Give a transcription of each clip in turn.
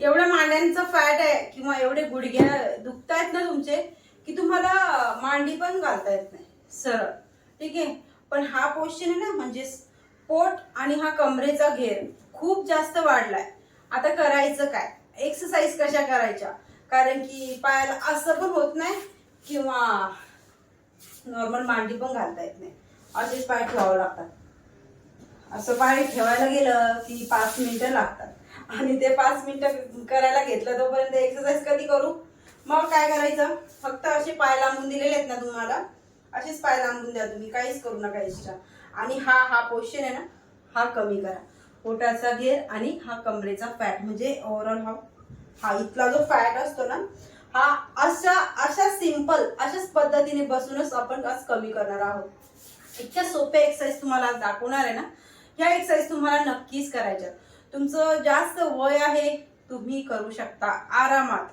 एवढ्या मांड्यांचं फॅट आहे किंवा एवढे गुडघ्या दुखतायत ना तुमचे की तुम्हाला मांडी पण घालता येत नाही. सरळ. ठीक आहे? पण हा पोश्चन आहे ना म्हणजे पोट आणि हा कमरेचा घेर खूप जास्त वाढलाय. आता करायचं काय? एक्सरसाइज कशा करायच्या? कारण की पायाला असं पण होत नाही किंवा नॉर्मल मांडी पण घालता येत नाही. असेच पाय ठेवावं लागतात. असं पाय ठेवायला गेलं की पाच मिनिटं लागतात. आणि ते पाच मिनिटं करायला घेतलं तोपर्यंत एक्सरसाइज कधी करू? मग काय करायचं? फक्त असे पाय लांबून दिलेले आहेत ना तुम्हाला असेच पाय लांबून द्या तुम्ही काहीच करू नका एक्स्ट्रा आणि हा हा पोर्शन आहे ना हा कमी करा. पोटाचा घेर आणि हा कमरेचा फॅट म्हणजे ओव्हरऑल हा हा इथला जो फॅट असतो ना हा अशा अशा सिंपल अशाच पद्धतीने बसूनच आपण आज कमी करणार आहोत. इतक्या सोप्या एक्सरसाइज तुम्हाला आज दाखवणार आहे ना ह्या एक्सरसाइज तुम्हाला नक्कीच करायच्या तुमचं जास्त वय आहे तुम्ही करू शकता आरामात.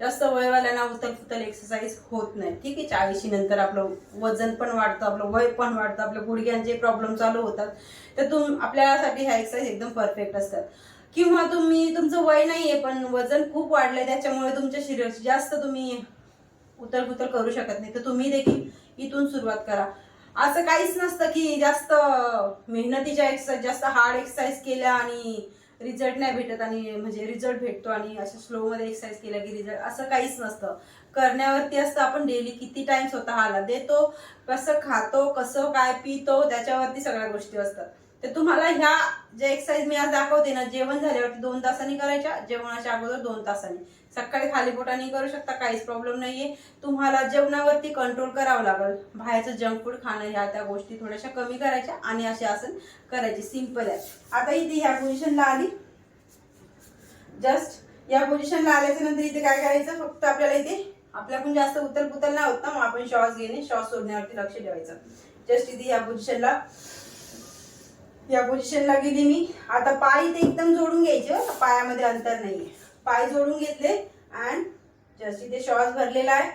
जास्त वयवाल्यांना उतल फुतल एक्सरसाइज होत नाही. ठीक आहे चाळीशी नंतर आपलं वजन पण वाढतं आपलं वय पण वाढतं आपल्या गुडघ्यांचे प्रॉब्लेम चालू होतात. तर तुम आपल्यासाठी ह्या एक्सरसाइज एकदम परफेक्ट असतात. किंवा तुम्ही तुमचं वय नाहीये पण वजन खूप वाढलंय त्याच्यामुळे तुमच्या शरीराची जास्त तुम्ही उतल फुतल करू शकत नाही. तर तुम्ही देखील इथून सुरुवात करा. असं काहीच नसतं की जास्त मेहनतीच्या एक्सरसाइज जास्त हार्ड एक्सरसाइज केल्या आणि रिझल्ट नाही भेटत आणि म्हणजे रिझल्ट भेटतो आणि अशा स्लोमध्ये एक्सरसाइज केल्या की रिझल्ट असं काहीच नसतं. करण्यावरती असतं आपण डेली किती टाइम स्वतःला देतो कसं खातो कसं काय पितो त्याच्यावरती सगळ्या गोष्टी असतात. तर तुम्हाला ह्या ज्या एक्सरसाइज मी आज दाखवते ना जेवण झाल्यावरती दोन तासांनी करायच्या जेवणाच्या अगोदर दोन तासांनी. सकाळी खाली पोटाने करू शकता काहीच प्रॉब्लेम नाहीये. तुम्हाला जेवणावरती कंट्रोल करावं लागेल. बाहेरचं जंक फूड खाणं ह्या त्या गोष्टी थोड्याशा कमी करायच्या आणि असे आसन करायचे. सिंपल आहे. आता इथे ह्या पोझिशनला आली. जस्ट या पोझिशनला आल्याच्यानंतर इथे काय करायचं? फक्त आपल्याला इथे आपल्याकडून जास्त उतल पुतल नाही होत ना मग आपण श्वास घेणे श्वास सोडण्यावरती लक्ष ठेवायचं. जस्ट इथे या पोझिशनला या पोझिशनला गेली मी. आता पाय इथे एकदम जोडून घ्यायचे पायामध्ये अंतर नाहीये. पाय जोडून घेतले अँड जस्ट इथे श्वास भरलेला आहे.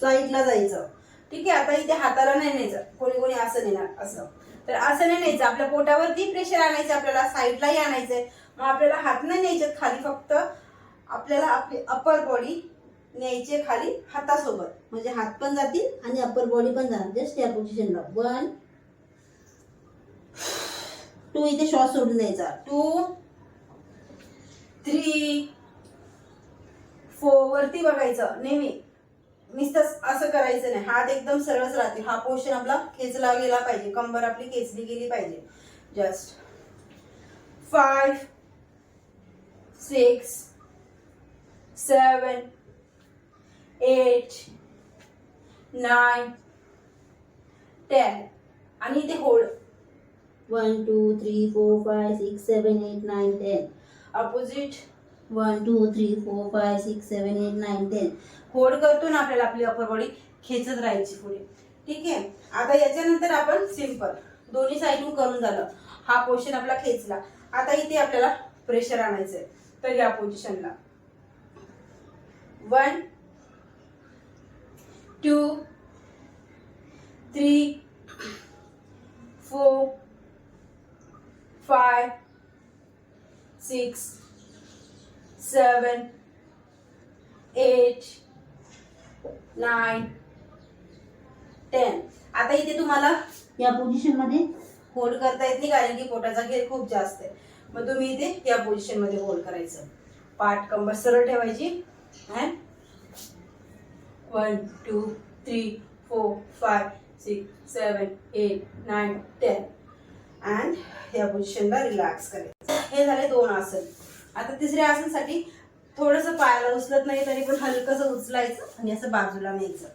साईडला जायचं. ठीक आहे आता इथे हाताला नाही न्यायचं. कोणी कोणी असं नेणार असं. तर असं नाही न्यायचं. आपल्या पोटावरती प्रेशर आणायचं आपल्याला साईडलाही आणायचंय. मग आपल्याला हात नाही न्यायचे खाली फक्त. आपल्याला आपली अपर बॉडी न्यायचे खाली हातासोबत. म्हणजे हात पण जातील आणि अपर बॉडी पण जाणार. जस्ट या पोझिशनला वन टू इथे श्वास सोडून द्यायचा. टू थ्री फोर वरती बघायचं. नेहमी. नुसतं असं करायचं नाही. हात एकदम सरळच राहतील हा पोर्शन आपला खेचला गेला पाहिजे. कंबर आपली खेचली गेली पाहिजे. Just five six seven eight nine ten आणि इथे hold one two three four five six seven eight nine ten opposite one two three four five six seven eight nine ten hold करतो ना आपल्याला आपली अपर बॉडी खेचत राहायची पुढे. ठीक आहे? आता याच्यानंतर आपण सिंपल दोन्ही साईडून करून झालं. हा पोर्शन आपला खेचला. आता इथे आपल्याला प्रेशर आणायचंय. तर या पोझिशनला one two three four five, six, seven, eight, nine, ten आता इथे तुम्हाला या पोझिशनमध्ये? होल्ड करता येत नाही कारण की पोटाचा घेर खूप जास्त आहे. मग तुम्ही इथे या पोझिशनमध्ये होल्ड करायचं. पाठ कंबर सरळ ठेवायची. One two three four five six seven eight nine ten and या पोझिशनला रिलॅक्स करायचं. हे झाले दोन आसन. आता तिसऱ्या आसनसाठी थोडंसं पायाला उचलत नाही तरी पण हलकंसं उचलायचं आणि असं बाजूला न्यायचं.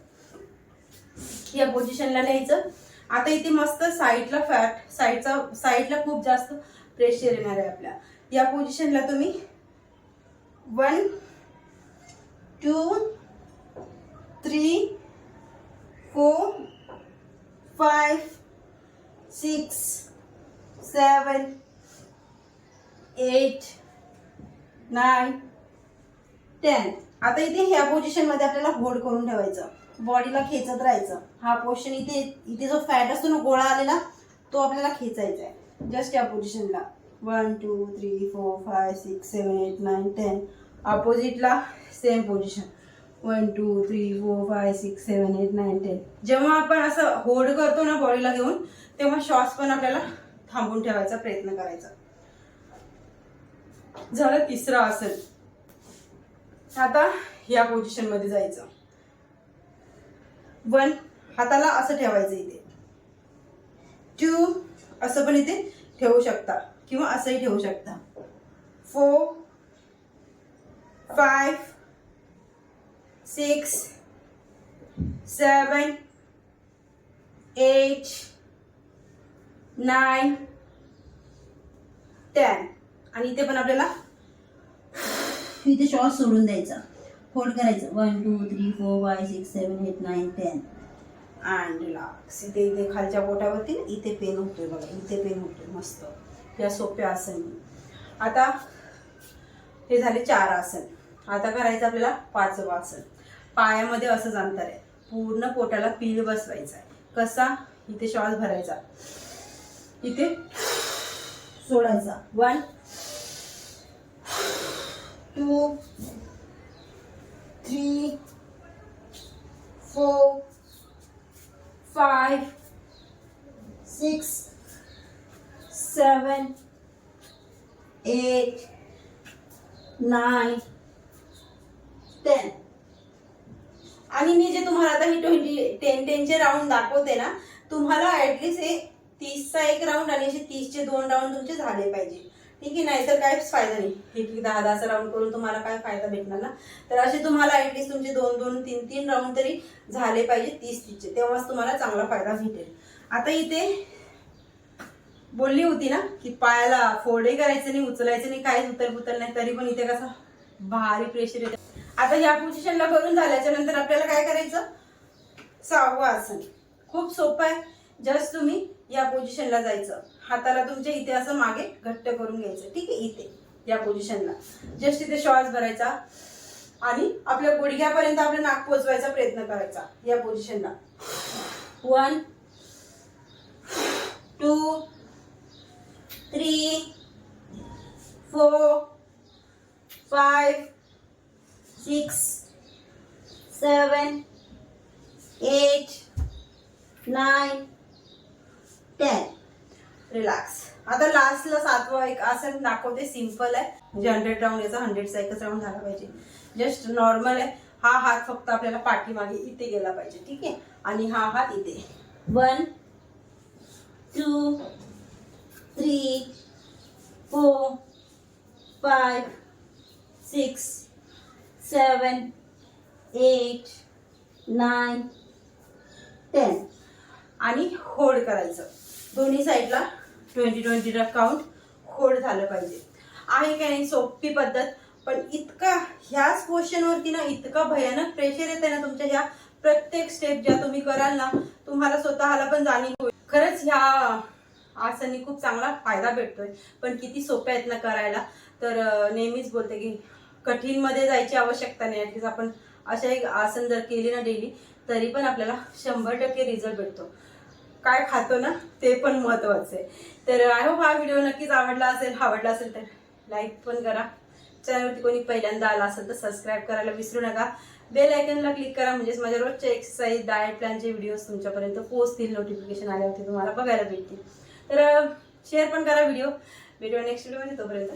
या पोझिशनला न्यायचं. आता इथे मस्त साईडला फॅट साईडचा साईडला खूप जास्त प्रेशर येणार आहे आपल्या. या पोझिशनला तुम्ही one two three four five six seven eight nine ten. आता इथे ह्या पोझिशनमध्ये आपल्याला होल्ड करून ठेवायचं. बॉडीला खेचत राहायचं. हा पोर्शन इथे इथे जो फॅट असतो ना गोळा आलेला तो आपल्याला खेचायचा आहे जस्ट या पोझिशनला one two three four five six seven eight nine ten अपोजिटला same position one two three four five six seven eight nine ten जेव्हा आपण असं होल्ड करतो ना बॉडीला घेऊन तेव्हा श्वास पण आपल्याला थांबून ठेवायचा प्रयत्न करायचा. झालं तिसरं आसन. आता या पोझिशनमध्ये जायचं. वन हाताला असं ठेवायचं इथे. टू असं पण इथे ठेवू शकता किंवा असंही ठेवू शकता. Four five six seven eight nine ten. आणि इथे पण आपल्याला इथे श्वास सोडून द्यायचा. होल्ड करायचं. One two three four five six seven eight nine ten and relax इथे इथे खालच्या बोटावरती इथे पेन होतोय बघा. इथे पेन होतोय मस्त. या सोप्या आसन. आता हे झाले चार आसन. आता करायचं आपल्याला पाचवं आसन. पायामध्ये असंच अंतर आहे पूर्ण पोटाला पीळ बसवायचा आहे कसा? इथे श्वास भरायचा. इथे सोडायचा. One two three four five six seven eight nine ten आणि मी जे तुम्हाला आता ही ट्वेंटी टेन टेनचे राऊंड दाखवते ना तुम्हाला ॲटलीस्ट हे तीसचा एक राऊंड आणि असे तीसचे दोन राऊंड तुमचे झाले पाहिजे. ठीक आहे नाहीतर काहीच फायदा नाही. एक एक दहा दहाचा राऊंड करून तुम्हाला काय फायदा भेटणार ना? तर असे तुम्हाला ऍटलिस्ट तुमचे दोन दोन तीन तीन राऊंड तरी झाले पाहिजे तीस तीसचे. तेव्हाच तुम्हाला चांगला फायदा भेटेल. आता इथे बोलली होती ना की पायाला फोडे करायचं नाही उचलायचं नाही काहीच उतर पुतल नाही तरी पण इथे कसं भारी प्रेशर येते. आता या पोझिशनला करून झाल्याच्यानंतर आपल्याला काय करायचं? सहावं आसन. खूप सोपं आहे. जस्ट तुम्ही या पोझिशनला जायचं. हाताला तुमच्या इथे असं मागे घट्ट करून घ्यायचं. ठीक आहे? इथे. या पोझिशनला जस्ट इथे श्वास भरायचा आणि आपल्या गुडघ्यापर्यंत आपलं नाक पोचवायचा प्रयत्न करायचा. या पोझिशनला one two three four five six seven eight nine ten relax आता लास्टला सातवं एक आसन दाखवते सिंपल आहे. म्हणजे हंड्रेड राऊंड याचा हंड्रेडचा एकच राऊंड झाला पाहिजे. जस्ट नॉर्मल आहे. हा हात फक्त आपल्याला पाठीमागे इथे गेला पाहिजे ठीक आहे? आणि हा हात इथे. One two three four five six seven eight nine ten आणि होल्ड करायचं. दोन्ही साईडला ट्वेंटी ट्वेंटी काउंट होल्ड झालं पाहिजे. आहे का नाही सोपी पद्धत पण इतका ह्याच क्वेश्चनवरती ना इतका भयानक प्रेशर येते ना तुमच्या ह्या प्रत्येक स्टेप ज्या तुम्ही कराल ना तुम्हाला स्वतःला पण जाणीव होईल. खरंच ह्या आसनी खूप चांगला फायदा भेटतोय पण किती सोप्या आहेत ना करायला. तर नेहमीच बोलते की कठीणमध्ये जायची आवश्यकता नाही. ऍटलीस्ट आपण अशा एक आसन जर केली ना डेली तरी पण आपल्याला शंभर टक्के रिझल्ट भेटतो. काय खातो ना ते पण महत्वाचं आहे. तर आय होप हा व्हिडिओ नक्कीच आवडला असेल आवडला असेल तर लाईक पण करा. चॅनलवरती कोणी पहिल्यांदा आला असेल तर सबस्क्राईब करायला विसरू नका. बेल आयकनला क्लिक करा म्हणजेच माझ्या रोजच्या एक्सरसाइज डाएट प्लॅनचे व्हिडिओज तुमच्यापर्यंत पोहोचतील नोटिफिकेशन आल्यावरती तुम्हाला बघायला भेटतील. तर शेअर पण करा व्हिडिओ व्हिडिओ नेक्स्ट व्हिडिओमध्ये तोपर्यंत.